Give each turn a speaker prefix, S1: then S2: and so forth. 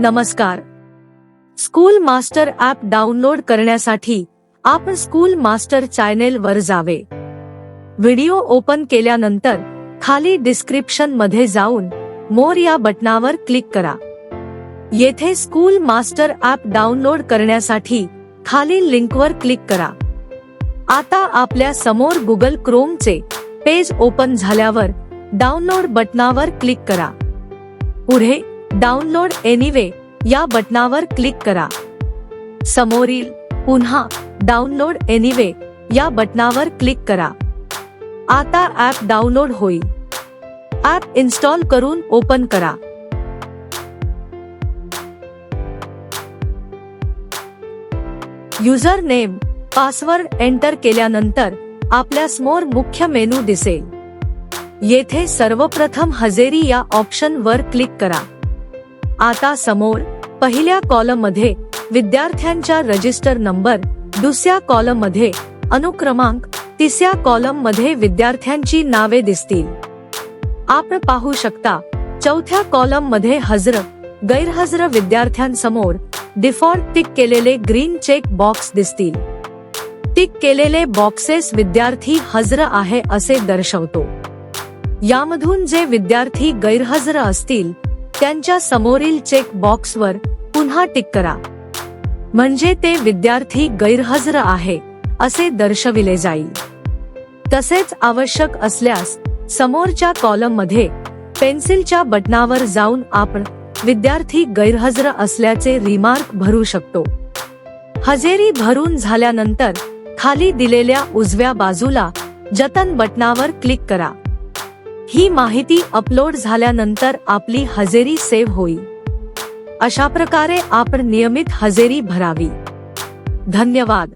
S1: नमस्कार. School master app download करण्यासाठी आपण स्कूल मास्टर चॅनेल वर जावे. व्हिडिओ ओपन केल्यानंतर खाली डिस्क्रिप्शनमध्ये जाऊन मोर या बटनावर क्लिक करा. येथे स्कूल मास्टर ॲप डाउनलोड करण्यासाठी खालील लिंकवर क्लिक करा. आता आपल्यासमोर गुगल क्रोमचे पेज ओपन झाल्यावर डाउनलोड बटनावर क्लिक करा. पुढे डाउनलोड एनिवे या बटनावर क्लिक करा. समोरील पुन्हा डाउनलोड एनिवे या बटनावर क्लिक करा. आता ॲप डाउनलोड होईल. ॲप इन्स्टॉल करून ओपन करा. युजर नेम पासवर्ड एंटर केल्यानंतर आपल्यासमोर मुख्य मेनू दिसेल. येथे सर्वप्रथम हजेरी या ऑप्शन वर क्लिक करा. आता समोर पहिल्या कॉलममध्ये विद्यार्थ्यांच्या रजिस्टर नंबर दुसऱ्या कॉलममध्ये अनुक्रमांक तिसऱ्या कॉलममध्ये विद्यार्थ्यांची नावे दिसतील. आपण पाहू शकता चौथ्या कॉलममध्ये हजर गैरहजर विद्यार्थ्यांसमोर डिफॉल्ट टिक केलेले ग्रीन चेक बॉक्स दिसतील. टिक केलेले बॉक्सेस विद्यार्थी हजर आहे असे दर्शवतो. यामधून जे विद्यार्थी गैरहजर असतील त्यांच्या समोरील चेक बॉक्सवर पुन्हा टिक करा. म्हणजे ते विद्यार्थी गैरहजर आहे असे दर्शविले जाईल. तसेच आवश्यक असल्यास समोरच्या कॉलममध्ये पेन्सिलच्या बटनावर जाऊन आपण विद्यार्थी गैरहजर असल्याचे रिमार्क भरू शकतो. हजेरी भरून झाल्यानंतर खाली दिलेल्या उजव्या बाजूला जतन बटनावर क्लिक करा. ही माहिती अपलोड झाल्यानंतर आपली हजेरी सेव्ह होईल. अशा प्रकारे आपण नियमित हजेरी भरावी. धन्यवाद.